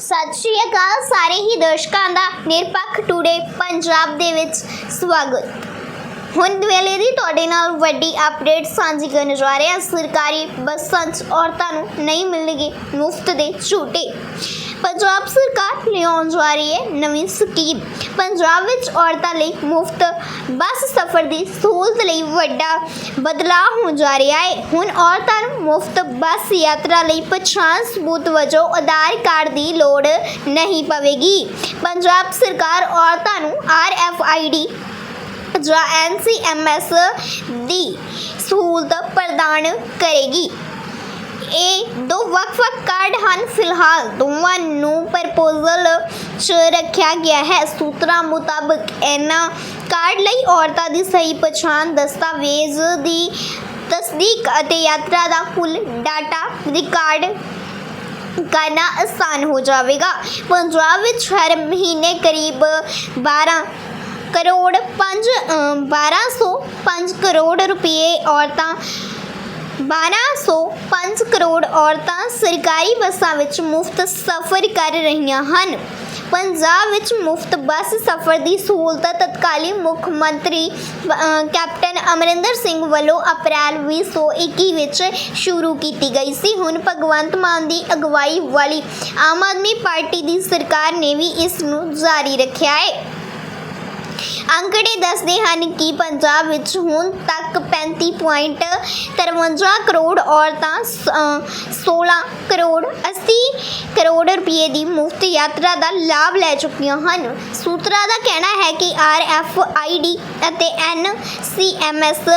ਸਤਿ ਸ਼੍ਰੀ ਅਕਾਲ ਸਾਰੇ ਹੀ ਦਰਸ਼ਕਾਂ ਦਾ ਨਿਰਪੱਖ ਟੂਡੇ ਪੰਜਾਬ ਦੇ ਵਿੱਚ ਸਵਾਗਤ। ਹੁਣ ਵੇਲੇ ਦੀ ਤੁਹਾਡੇ ਨਾਲ ਵੱਡੀ ਅਪਡੇਟ ਸਾਂਝੀ ਕਰਨ ਜਾ ਰਹੇ ਹਾਂ। ਸਰਕਾਰੀ ਬੱਸਾਂ 'ਚ ਔਰਤਾਂ ਨੂੰ ਨਹੀਂ ਮਿਲਣਗੇ ਮੁਫਤ ਦੇ ਝੂਟੇ। ਪੰਜਾਬ ਸਰਕਾਰ ਲਿਆਉਣ ਜਾ ਰਹੀ ਹੈ ਨਵੀਂ ਸਕੀਮ। ਪੰਜਾਬ ਵਿੱਚ ਔਰਤਾਂ ਲਈ ਮੁਫਤ ਬੱਸ ਸਫ਼ਰ ਦੀ ਸਹੂਲਤ ਲਈ ਵੱਡਾ ਬਦਲਾਅ ਹੋਣ ਜਾ ਰਿਹਾ ਹੈ। ਹੁਣ ਔਰਤਾਂ ਨੂੰ ਮੁਫਤ ਬੱਸ ਯਾਤਰਾ ਲਈ ਪਛਾਣ ਸਬੂਤ ਵਜੋਂ ਆਧਾਰ ਕਾਰਡ ਦੀ ਲੋੜ ਨਹੀਂ ਪਵੇਗੀ। ਪੰਜਾਬ ਸਰਕਾਰ ਔਰਤਾਂ ਨੂੰ ਆਰਐਫਆਈਡੀ ਜਾਂ ਐਨਸੀਐਮਐਸ ਦੀ ਸਹੂਲਤ ਪ੍ਰਦਾਨ ਕਰੇਗੀ। ਇਹ ਦੋ ਵੱਖ-ਵੱਖ ਕਾਰਡ ਹਨ ਫਿਲਹਾਲ। ਦੋਵਾਂ ਨੂੰ ਪ੍ਰਪੋਜ਼ਲ 'ਚ ਰੱਖਿਆ ਗਿਆ ਹੈ। ਸੂਤਰਾਂ ਮੁਤਾਬਕ ਇਹਨਾਂ ਕਾਰਡ ਲਈ ਔਰਤਾਂ ਦੀ ਸਹੀ ਪਛਾਣ, ਦਸਤਾਵੇਜ਼ ਦੀ ਤਸਦੀਕ ਅਤੇ ਯਾਤਰਾ ਦਾ ਕੁੱਲ ਡਾਟਾ ਰਿਕਾਰਡ ਕਰਨਾ ਆਸਾਨ ਹੋ ਜਾਵੇਗਾ। ਪੰਜਾਬ ਵਿੱਚ ਹਰ ਮਹੀਨੇ ਕਰੀਬ 12 ਕਰੋੜ 5 1205 ਕਰੋੜ ਰੁਪਏ ਔਰਤਾਂ 1205 ਕਰੋੜ ਔਰਤਾਂ ਸਰਕਾਰੀ ਬੱਸਾਂ ਵਿੱਚ ਮੁਫਤ ਸਫ਼ਰ ਕਰ ਰਹੀਆਂ ਹਨ। ਪੰਜਾਬ ਵਿੱਚ ਮੁਫਤ ਬੱਸ ਸਫ਼ਰ ਦੀ ਸਹੂਲਤ ਤਤਕਾਲੀ ਮੁੱਖ ਮੰਤਰੀ ਕੈਪਟਨ ਅਮਰਿੰਦਰ ਸਿੰਘ ਵੱਲੋਂ ਅਪ੍ਰੈਲ 2021 ਵਿੱਚ ਸ਼ੁਰੂ ਕੀਤੀ ਗਈ ਸੀ। ਹੁਣ ਭਗਵੰਤ ਮਾਨ ਦੀ ਅਗਵਾਈ ਵਾਲੀ ਆਮ ਆਦਮੀ ਪਾਰਟੀ ਦੀ ਸਰਕਾਰ ਨੇ ਵੀ ਇਸ ਨੂੰ ਜਾਰੀ ਰੱਖਿਆ ਹੈ। ਅੰਕੜੇ ਦੱਸਦੇ ਹਨ ਕਿ ਪੰਜਾਬ ਵਿੱਚ ਹੁਣ ਤੱਕ 35.53 ਕਰੋੜ ਔਰਤਾਂ ਸ- 16 ਕਰੋੜ 80 ਕਰੋੜ ਰੁਪਏ ਦੀ ਮੁਫਤ ਯਾਤਰਾ ਦਾ ਲਾਭ ਲੈ ਚੁੱਕੀਆਂ ਹਨ। ਸੂਤਰਾਂ ਦਾ ਕਹਿਣਾ ਹੈ ਕਿ ਆਰਐਫਆਈਡੀ ਅਤੇ ਐਨਸੀਐਮਐਸ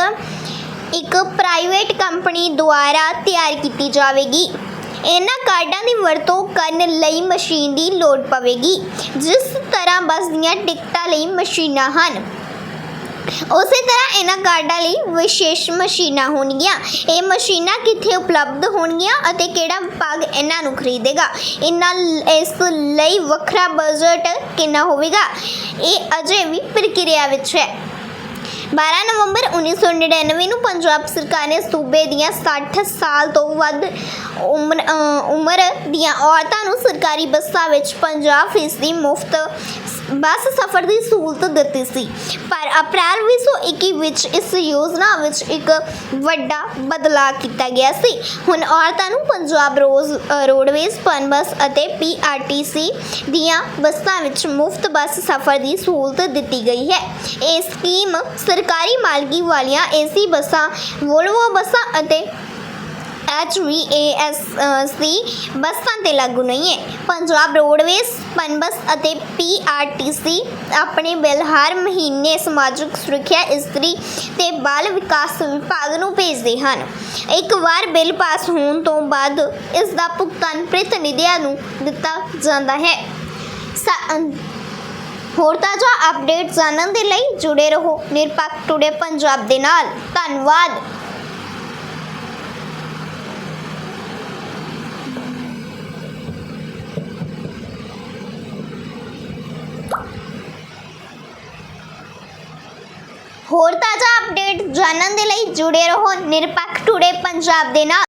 ਇੱਕ ਪ੍ਰਾਈਵੇਟ ਕੰਪਨੀ ਦੁਆਰਾ ਤਿਆਰ ਕੀਤੀ ਜਾਵੇਗੀ। ਇਹਨਾਂ ਕਾਰਡਾਂ ਦੀ ਵਰਤੋਂ ਕਰਨ ਲਈ ਮਸ਼ੀਨ ਦੀ ਲੋੜ ਪਵੇਗੀ, ਜਿਸ ਤਰ੍ਹਾਂ ਬੱਸ ਦੀਆਂ ਟਿਕਟਾਂ ਲਈ ਮਸ਼ੀਨਾਂ ਹਨ। ਉਸੇ ਤਰ੍ਹਾਂ ਇਹਨਾਂ ਕਾਰਡਾਂ ਲਈ ਵਿਸ਼ੇਸ਼ ਮਸ਼ੀਨਾਂ ਹੋਣਗੀਆਂ। ਇਹ ਮਸ਼ੀਨਾਂ ਕਿੱਥੇ ਉਪਲਬਧ ਹੋਣਗੀਆਂ ਅਤੇ ਕਿਹੜਾ ਵਿਭਾਗ ਇਹਨਾਂ ਨੂੰ ਖਰੀਦੇਗਾ? ਇਹਨਾਂ ਇਸ ਲਈ ਵੱਖਰਾ ਬਜਟ ਕਿੰਨਾ ਹੋਵੇਗਾ? ਇਹ ਅਜੇ ਵੀ ਪ੍ਰਕਿਰਿਆ ਵਿੱਚ ਹੈ। 12 ਨਵੰਬਰ 1999 ਨੂੰ ਪੰਜਾਬ ਸਰਕਾਰ ਨੇ ਸੂਬੇ ਦੀਆਂ 60 ਸਾਲ ਤੋਂ ਵੱਧ ਉਮਰ ਉਮਰ ਦੀਆਂ ਔਰਤਾਂ ਨੂੰ ਸਰਕਾਰੀ ਬੱਸਾਂ ਵਿੱਚ 50% ਮੁਫਤ ਬੱਸ ਸਫ਼ਰ ਦੀ ਸਹੂਲਤ ਦਿੱਤੀ ਸੀ। ਪਰ ਅਪ੍ਰੈਲ 2021 ਵਿੱਚ ਇਸ ਯੋਜਨਾ ਵਿੱਚ ਇੱਕ ਵੱਡਾ ਬਦਲਾਅ ਕੀਤਾ ਗਿਆ ਸੀ। ਹੁਣ ਔਰਤਾਂ ਨੂੰ ਪੰਜਾਬ ਰੋਜ਼ ਅ, ਰੋਡਵੇਜ਼ ਪਨਬਸ ਅਤੇ ਪੀਆਰਟੀਸੀ ਦੀਆਂ ਬੱਸਾਂ ਵਿੱਚ ਮੁਫਤ ਬੱਸ ਸਫ਼ਰ ਦੀ ਸਹੂਲਤ ਦਿੱਤੀ ਗਈ ਹੈ। ਇਹ ਸਕੀਮ ਸਰਕਾਰੀ ਮਾਲਕੀ ਵਾਲੀਆਂ ਏਸੀ ਬੱਸਾਂ ਵੋਲਵੋ ਬੱਸਾਂ ਅਤੇ ਐਚਵੀਏਐਸ ਸੀ, ਬੱਸਾਂ ਤੇ ਲਾਗੂ ਨਹੀਂ ਹੈ। ਪੰਜਾਬ ਰੋਡਵੇਜ਼ ਪਨਬਸ ਅਤੇ ਪੀਆਰਟੀਸੀ ਆਪਣੇ ਬਿੱਲ ਹਰ ਮਹੀਨੇ ਸਮਾਜਿਕ ਸੁਰੱਖਿਆ ਇਸਤਰੀ ਤੇ ਬਾਲ ਵਿਕਾਸ ਵਿਭਾਗ ਨੂੰ ਭੇਜਦੇ ਹਨ। ਇੱਕ ਵਾਰ ਬਿੱਲ ਪਾਸ ਹੋਣ ਤੋਂ ਬਾਅਦ ਇਸ ਦਾ ਭੁਗਤਾਨ ਪ੍ਰਤੀਨਿਧੀਆਂ ਨੂੰ ਦਿੱਤਾ ਜਾਂਦਾ ਹੈ। ਹੋਰ ਤਾਜ਼ਾ ਅਪਡੇਟ ਜਾਣਨ ਦੇ ਲਈ ਜੁੜੇ ਰਹੋ। ਨਿਰਪੱਖ ਟੁਡੇ ਪੰਜਾਬ ਦੇ ਨਾਲ। ਧੰਨਵਾਦ। ਹੋਰ ਤਾਜ਼ਾ ਅਪਡੇਟ ਜਾਣਨ ਦੇ ਲਈ ਜੁੜੇ ਰਹੋ ਨਿਰਪੱਖ ਟੂਡੇ ਪੰਜਾਬ ਦੇ ਨਾਲ।